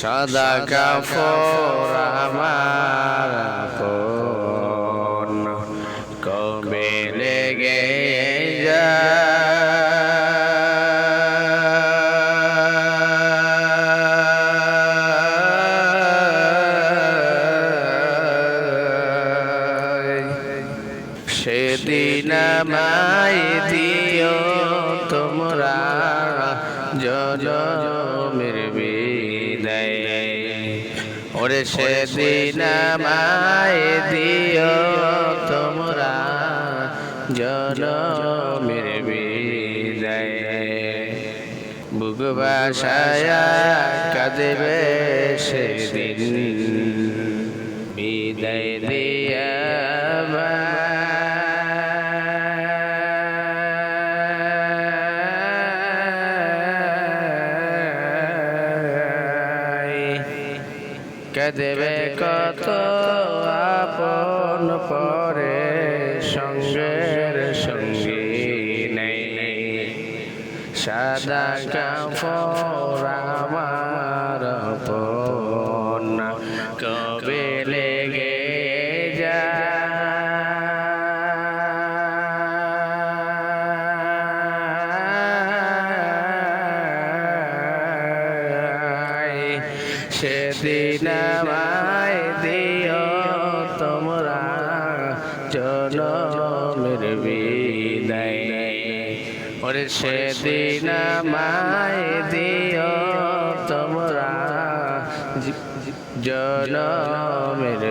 সাদা কাফর আমার কবে লেগে সেদিন আমায় দিও তোমরা জনমের বিদায় ওরে সেদিন আমায় দিও তোমরা জনমের বিদায়। বুক বাসায়া কাঁদবে সেদিন। বিদায় দিয়া কদেবে কত আপন পরে সঙ্গের সঙ্গী নেই। সাদা কাপড় আমার আপন সেদিন আমায় দিও তোমরা জনমের বিদায়। ওরে সেদিন আমায় দিও তোমরা জনমের